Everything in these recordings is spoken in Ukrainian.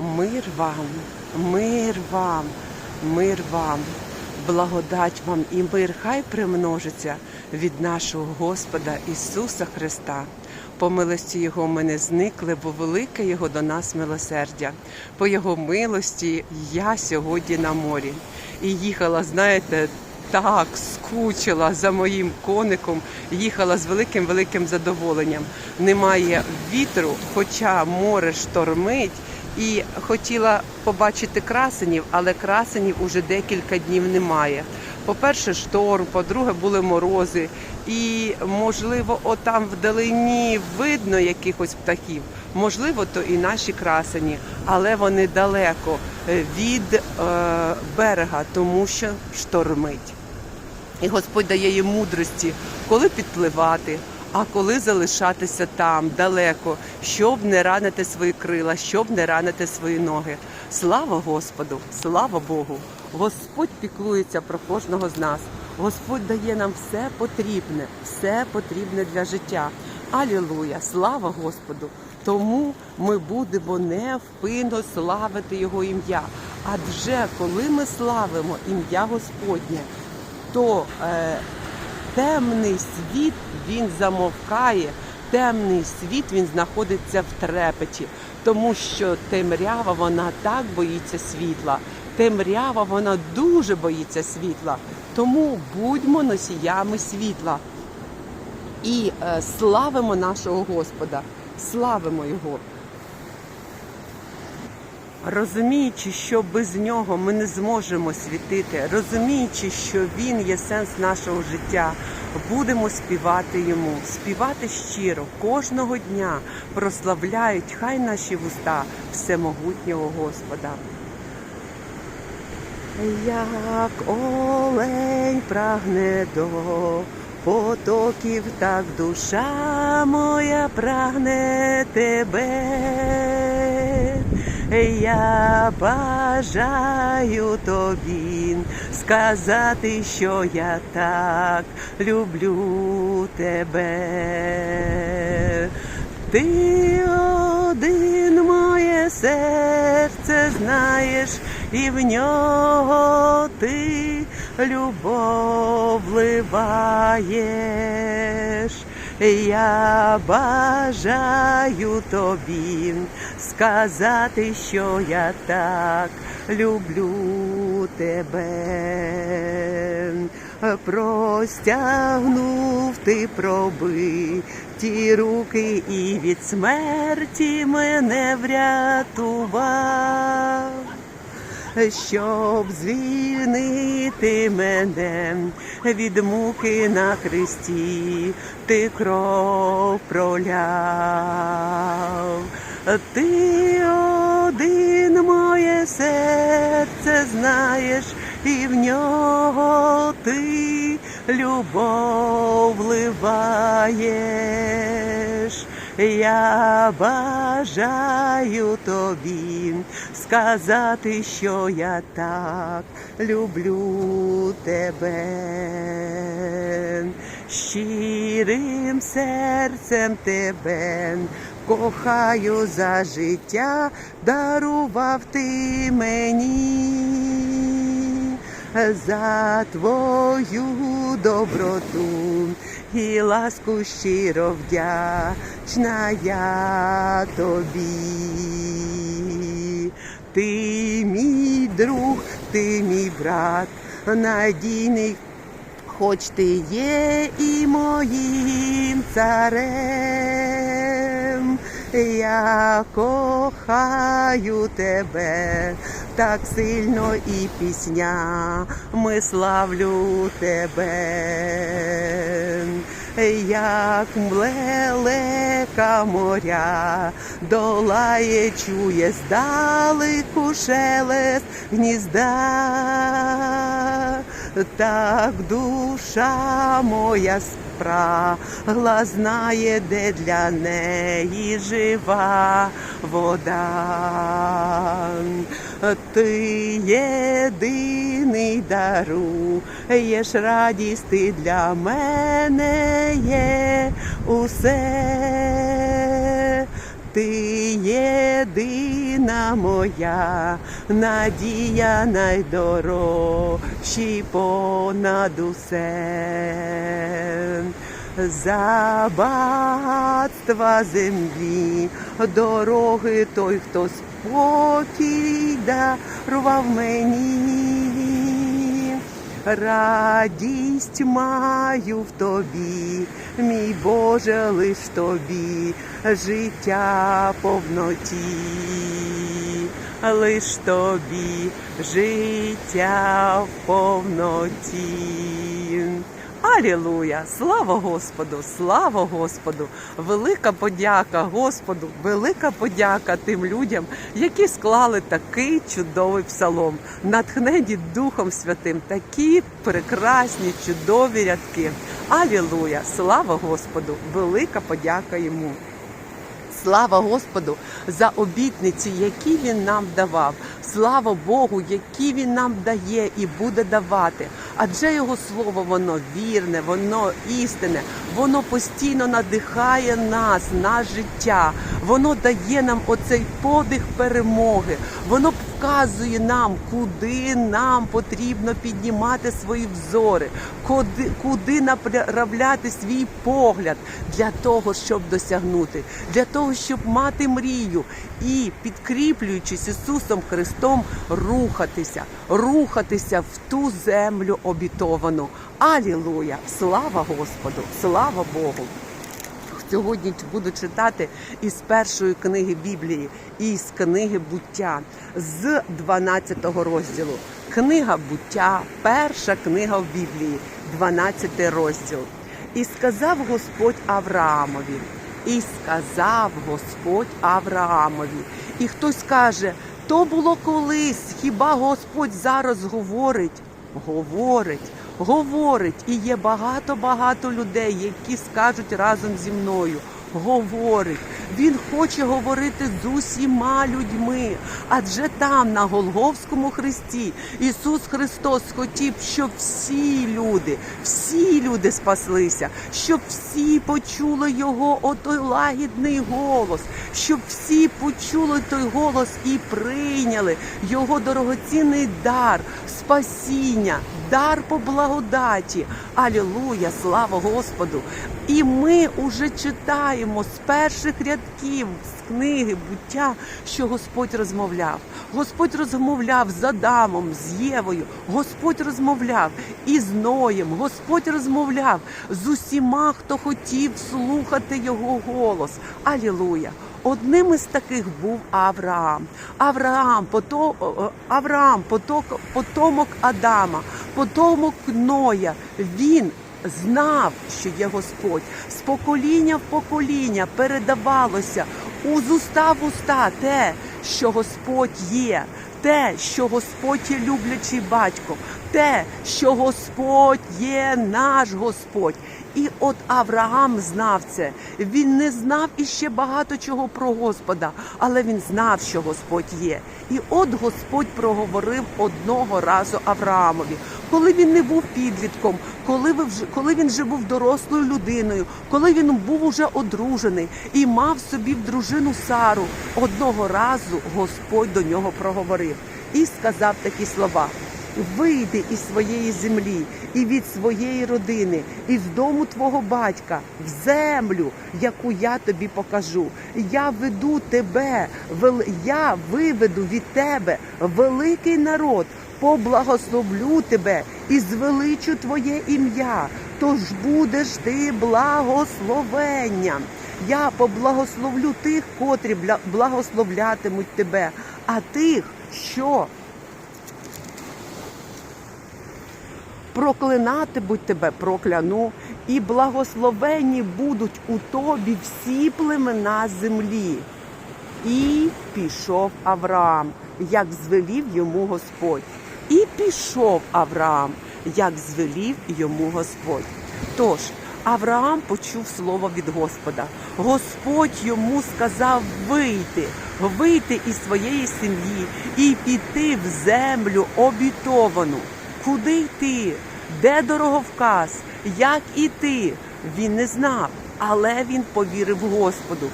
Мир вам, мир вам, мир вам, благодать вам і мир хай примножиться від нашого Господа Ісуса Христа. По милості Його ми не зникли, бо велике Його до нас милосердя. По Його милості я сьогодні на морі. І їхала, знаєте, так скучила за моїм коником, їхала з великим великим задоволенням. Немає вітру, хоча море штормить. І хотіла побачити красенів, але красенів уже декілька днів немає. По-перше, шторм, по-друге, були морози, і можливо, отам вдалині видно якихось птахів. Можливо, то і наші красені, але вони далеко е, від е, берега, тому що штормить. І Господь дає їм мудрості, коли підпливати, а коли залишатися там далеко, щоб не ранити свої крила, щоб не ранити свої ноги. Слава Господу, слава Богу! Господь піклується про кожного з нас. Господь дає нам все потрібне, все потрібне для життя. Алілуя! Слава Господу! Тому ми будемо невпинно славити Його ім'я. Адже коли ми славимо ім'я Господнє, то е, темний світ він замовкає, темний світ він знаходиться в трепеті, тому що темрява вона так боїться світла. Темрява вона дуже боїться світла. Тому будьмо носіями світла і е, славимо нашого Господа, славимо Його. Розуміючи, що без нього ми не зможемо світити, розуміючи, що він є сенс нашого життя, будемо співати йому, співати щиро кожного дня, прославляють хай наші вуста всемогутнього Господа. Як олень прагне до потоків, так душа моя прагне тебе. Я бажаю тобі сказати, що я так люблю тебе. Ти один моє серце знаєш, і в нього ти любов вливаєш. Я бажаю тобі сказати, що я так люблю тебе. Простягнув ти пробиті руки і від смерті мене врятував щоб звільнити мене від муки на хресті, ти кров проляв. Ти один моє серце знаєш, і в нього ти любов вливаєш. Я бажаю тобі сказати, що я так люблю тебе. Щирим серцем тебе кохаю за життя, дарував ти мені за твою доброту і ласку щиро вдячна я тобі. Ти мій друг, ти мій брат, надійний, хоч ти є і моїм царем. Я кохаю тебе. Так сильно і пісня, ми славлю тебе, як млелека моря, долає, чує здалеку шелест гнізда, так душа моя спрагла знає, де для неї жива вода. Ти єдиний даруєш радість, ти для мене є усе. Ти єдина моя, надія найдорожчий понад усе. За багатства землі, дороги той, хто спокій дарував мені. Радість маю в тобі, мій Боже, лиш тобі, життя повноті, лиш тобі, життя в повноті. Алілуя! Слава Господу! Слава Господу! Велика подяка Господу, велика подяка тим людям, які склали такий чудовий псалом, натхнені Духом Святим, такі прекрасні, чудові рядки. Алілуя! Слава Господу! Велика подяка йому! Слава Господу за обітниці, які Він нам давав. Слава Богу, які Він нам дає і буде давати. Адже Його слово воно вірне, воно істинне, воно постійно надихає нас, наше життя. Воно дає нам оцей подих перемоги. Воно вказує нам, куди нам потрібно піднімати свої взори, куди, куди направляти свій погляд для того, щоб досягнути, для того, щоб мати мрію і, підкріплюючись Ісусом Христом, рухатися, рухатися в ту землю обітовану. Алілуя! Слава Господу! Слава Богу! Сьогодні буду читати із першої книги Біблії, із книги буття з 12 розділу. Книга буття, перша книга в Біблії, 12 розділ. І сказав Господь Авраамові, і сказав Господь Авраамові. І хтось каже, то було колись, хіба Господь зараз говорить? Говорить, говорить, і є багато-багато людей, які скажуть разом зі мною. Говорить, він хоче говорити з усіма людьми, адже там, на Голговському хресті, Ісус Христос хотів, щоб всі люди, всі люди спаслися, щоб всі почули Його отой лагідний голос, щоб всі почули той голос і прийняли Його дорогоцінний дар, спасіння, дар по благодаті. Алілуя, слава Господу! І ми уже читаємо з перших рядків з книги буття, що Господь розмовляв. Господь розмовляв з Адамом, з Євою. Господь розмовляв із Ноєм. Господь розмовляв з усіма, хто хотів слухати його голос. Алілуя! Одним із таких був Авраам. Авраам, пото, Авраам, поток, потомок Адама, потомок Ноя. Він знав, що є Господь. З покоління в покоління передавалося у уста в уста те, що Господь є, те, що Господь є люблячий батько, те, що Господь є наш Господь. І от Авраам знав це. Він не знав іще багато чого про Господа, але він знав, що Господь є. І от Господь проговорив одного разу Авраамові, коли він не був підлітком, коли вже коли він вже був дорослою людиною, коли він був уже одружений і мав собі в дружину Сару. Одного разу Господь до нього проговорив і сказав такі слова. Вийди із своєї землі і від своєї родини, із дому твого батька, в землю, яку я тобі покажу. Я веду тебе, я виведу від тебе великий народ, поблагословлю тебе і звеличу твоє ім'я. Тож будеш ти благословенням. Я поблагословлю тих, котрі благословлятимуть тебе, а тих, що проклинатимуть тебе, прокляну, і благословені будуть у тобі всі племена землі. І пішов Авраам, як звелів йому Господь. І пішов Авраам, як звелів йому Господь. Тож Авраам почув слово від Господа. Господь йому сказав вийти, вийти із своєї сім'ї і піти в землю обітовану. Куди йти? Де дороговказ? Як іти? Він не знав, але він повірив Господу.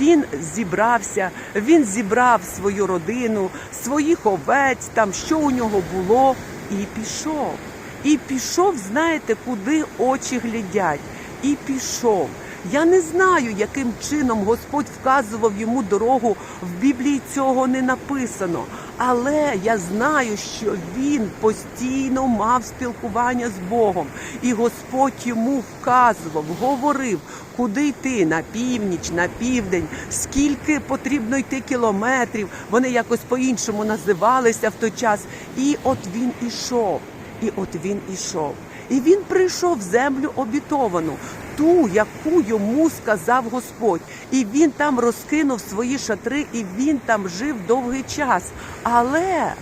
він зібрався, він зібрав свою родину, своїх овець, там що у нього було, і пішов. І пішов, знаєте, куди очі глядять. І пішов. Я не знаю, яким чином Господь вказував йому дорогу. В Біблії цього не написано. Але я знаю, що він постійно мав спілкування з Богом, і Господь йому вказував, говорив, куди йти на північ, на південь, скільки потрібно йти кілометрів. Вони якось по-іншому називалися в той час. І от він ішов. І от він ішов. І він прийшов в землю обітовану, ту, яку йому сказав Господь. І він там розкинув свої шатри, і він там жив довгий час. Але,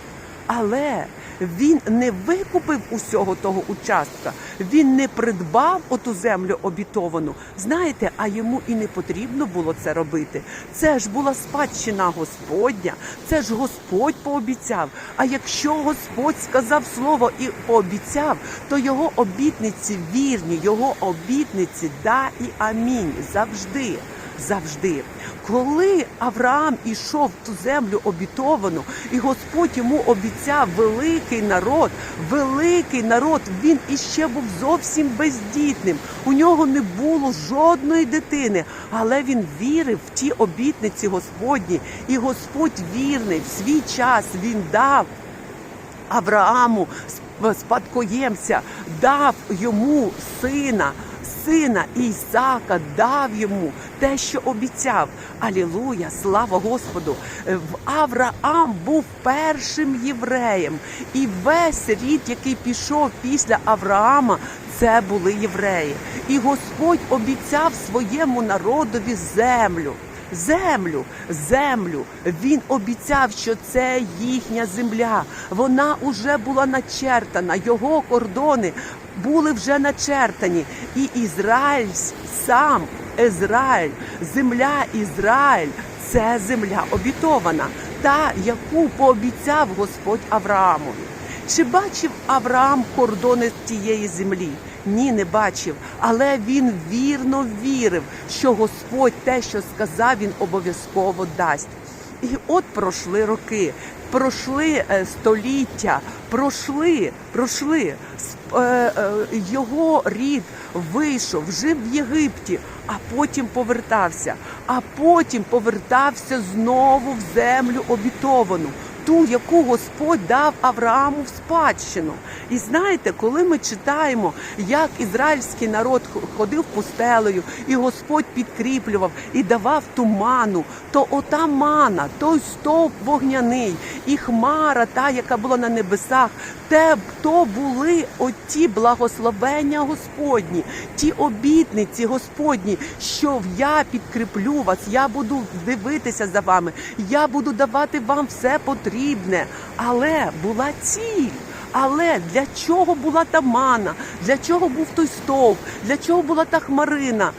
але він не викупив усього того участка, він не придбав оту землю обітовану. Знаєте, а йому і не потрібно було це робити. Це ж була спадщина Господня, це ж Господь пообіцяв. А якщо Господь сказав слово і пообіцяв, то його обітниці вірні, його обітниці да і амінь завжди. Завжди, коли Авраам ішов в ту землю обітовану, і Господь йому обіцяв великий народ, великий народ, він іще був зовсім бездітним. У нього не було жодної дитини, але він вірив в ті обітниці Господні, і Господь вірний в свій час він дав Аврааму спадкоємця, дав йому сина. Сина Ісака дав йому те, що обіцяв. Алілуя, слава Господу! Е, В Авраам був першим євреєм, і весь рід, який пішов після Авраама, це були євреї. І Господь обіцяв своєму народові землю. Землю, землю. Він обіцяв, що це їхня земля. Вона уже була начертана. Його кордони були вже начертані. І Ізраїль сам Ізраїль, земля Ізраїль це земля обітована, та яку пообіцяв Господь Авраамові. Чи бачив Авраам кордони тієї землі? Ні, не бачив, але він вірно вірив, що Господь те, що сказав, він обов'язково дасть. І от пройшли роки, пройшли е, століття, пройшли, пройшли. Е, е, Його рід вийшов, жив в Єгипті, а потім повертався, а потім повертався знову в землю обітовану ту, яку Господь дав Аврааму в спадщину. І знаєте, коли ми читаємо, як ізраїльський народ ходив пустелею, і Господь підкріплював і давав туману, то ота мана, той стовп вогняний, і хмара, та, яка була на небесах, те то були оті благословення Господні, ті обітниці Господні, що я підкріплю вас, я буду дивитися за вами, я буду давати вам все потрібне. Але була ціль. Але для чого була та мана? Для чого був той стовп? Для чого була та хмарина?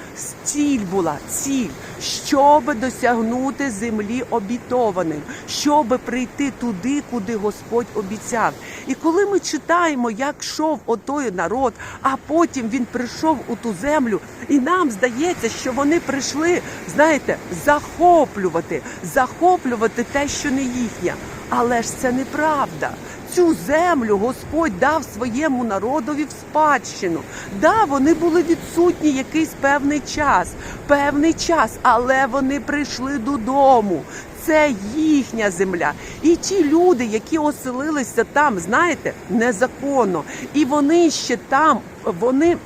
Ціль була ціль, щоб досягнути землі обітованої, щоб прийти туди, куди Господь обіцяв. І коли ми читаємо, як йшов отой народ, а потім він прийшов у ту землю, і нам здається, що вони прийшли, знаєте, захоплювати, захоплювати те, що не їхнє. Але ж це неправда. Цю землю Господь дав своєму народові в спадщину. Да, вони були відсутні якийсь певний час, певний час, але вони прийшли додому. Це їхня земля. І ті люди, які оселилися там, знаєте, незаконно, і вони ще там, вони.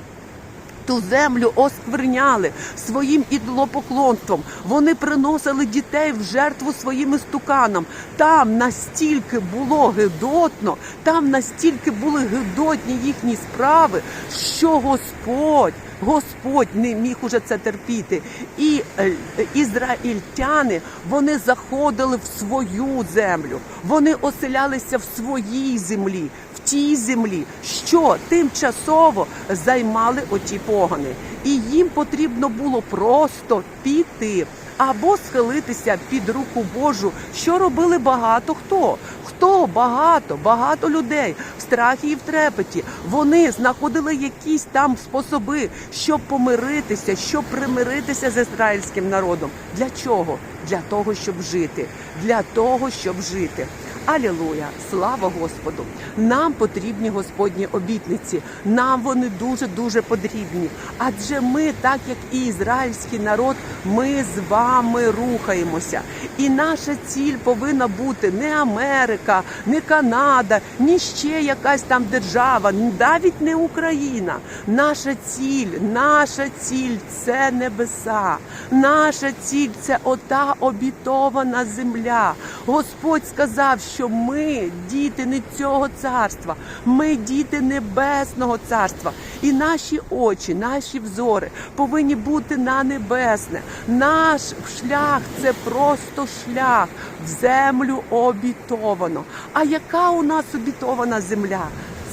Ту землю оскверняли своїм ідолопоклонством. Вони приносили дітей в жертву своїм істуканам. Там настільки було гидотно, там настільки були гидотні їхні справи, що Господь. Господь не міг уже це терпіти. І е, ізраїльтяни вони заходили в свою землю, вони оселялися в своїй землі, тій землі, що тимчасово займали оті погани. І їм потрібно було просто піти або схилитися під руку Божу, що робили багато хто. Хто багато, багато людей в страхі і в трепеті. Вони знаходили якісь там способи, щоб помиритися, щоб примиритися з ізраїльським народом. Для чого? Для того, щоб жити. Для того, щоб жити. Алілуя! Слава Господу! Нам потрібні Господні обітниці. Нам вони дуже дуже потрібні. Адже ми, так як і ізраїльський народ, ми з вами рухаємося. І наша ціль повинна бути не Америка, не Канада, ні ще якась там держава, навіть не Україна. Наша ціль, наша ціль це небеса. Наша ціль це ота обітована земля. Господь сказав, що ми діти не цього царства, ми діти небесного царства. І наші очі, наші взори повинні бути на небесне. Наш шлях це просто шлях в землю обітовано. А яка у нас обітована земля?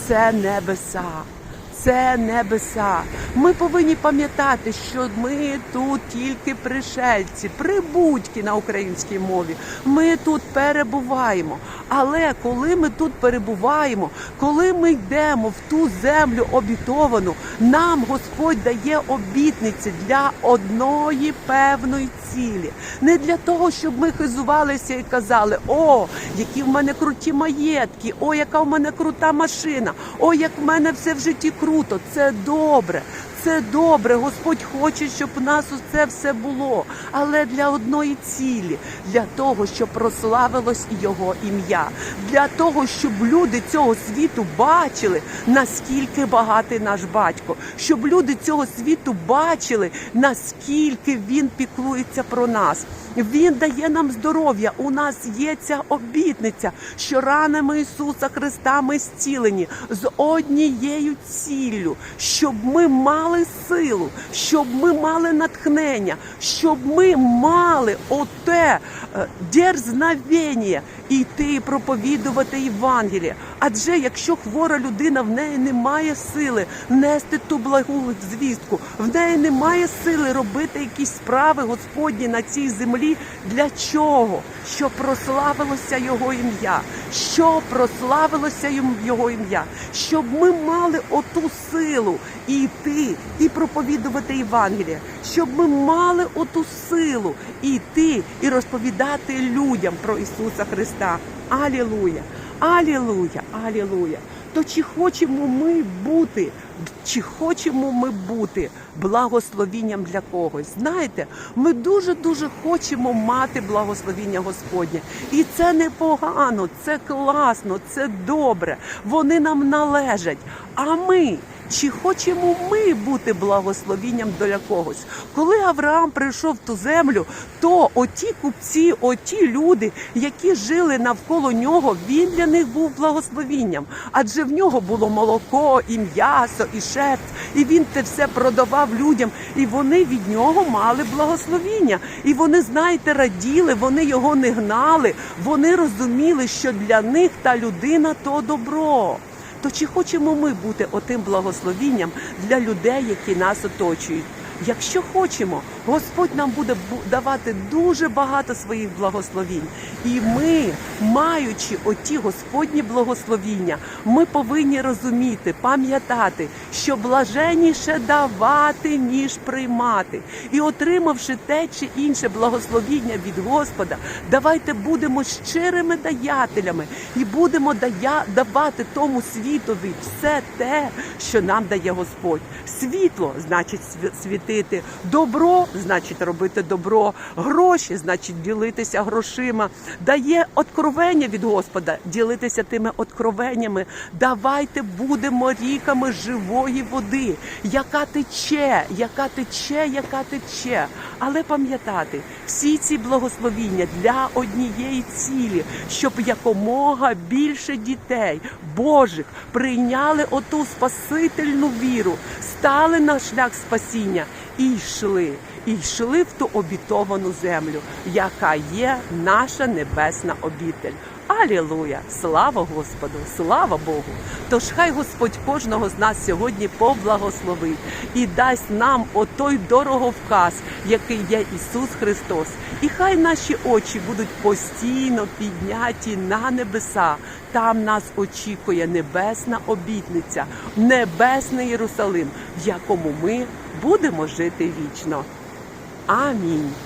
Це небеса. Це небеса. Ми повинні пам'ятати, що ми тут тільки пришельці, прибудьки на українській мові. Ми тут перебуваємо. Але коли ми тут перебуваємо, коли ми йдемо в ту землю обітовану, нам Господь дає обітниці для одної певної цілі. Не для того, щоб ми хизувалися і казали: о, які в мене круті маєтки, о, яка в мене крута машина, о, як в мене все в житті круто. Це добре. Це добре, Господь хоче, щоб у нас усе все було, але для одної цілі, для того, щоб прославилось Його ім'я, для того, щоб люди цього світу бачили, наскільки багатий наш батько, щоб люди цього світу бачили, наскільки він піклується про нас. Він дає нам здоров'я. У нас є ця обітниця, що ранами Ісуса Христа ми зцілені з однією ціллю, щоб ми мали силу, щоб ми мали натхнення, щоб ми мали оте е, дерзновення йти проповідувати Євангеліє. Адже якщо хвора людина в неї немає сили нести ту благу звістку, в неї немає сили робити якісь справи Господні на цій землі. Для чого? Щоб прославилося Його ім'я, щоб прославилося Його ім'я, щоб ми мали оту силу і йти і проповідувати Євангеліє, щоб ми мали оту силу і йти і розповідати людям про Ісуса Христа. Алілуя! Алілуя! Алілуя! То чи хочемо ми бути, чи хочемо ми бути благословінням для когось? Знаєте, ми дуже дуже хочемо мати благословіння Господнє, і це непогано, це класно, це добре. Вони нам належать. А ми. Чи хочемо ми бути благословінням для когось? Коли Авраам прийшов в ту землю, то оті купці, оті люди, які жили навколо нього, він для них був благословінням. Адже в нього було молоко, і м'ясо, і шерсть, і він це все продавав людям, і вони від нього мали благословіння. І вони, знаєте, раділи, вони його не гнали, вони розуміли, що для них та людина то добро. То чи хочемо ми бути отим благословінням для людей, які нас оточують? Якщо хочемо, Господь нам буде давати дуже багато своїх благословінь. І ми, маючи оті Господні благословіння, ми повинні розуміти, пам'ятати, що блаженіше давати, ніж приймати. І отримавши те чи інше благословіння від Господа, давайте будемо щирими даятелями і будемо дая- давати тому світові все те, що нам дає Господь. Світло значить світити, добро значить робити добро, гроші значить ділитися грошима. Дає откровення від Господа, ділитися тими откровеннями. Давайте будемо ріками живої води, яка тече, яка тече, яка тече. Але пам'ятати, всі ці благословіння для однієї цілі, щоб якомога більше дітей Божих прийняли оту спасительну віру, стали на шлях спасіння і йшли, і йшли в ту обітовану землю, яка є наша небесна обітель. Алілуя! Слава Господу! Слава Богу! Тож хай Господь кожного з нас сьогодні поблагословить і дасть нам отой дороговказ, який є Ісус Христос. І хай наші очі будуть постійно підняті на небеса. Там нас очікує небесна обітниця, небесний Єрусалим, в якому ми будемо жити вічно. Амінь.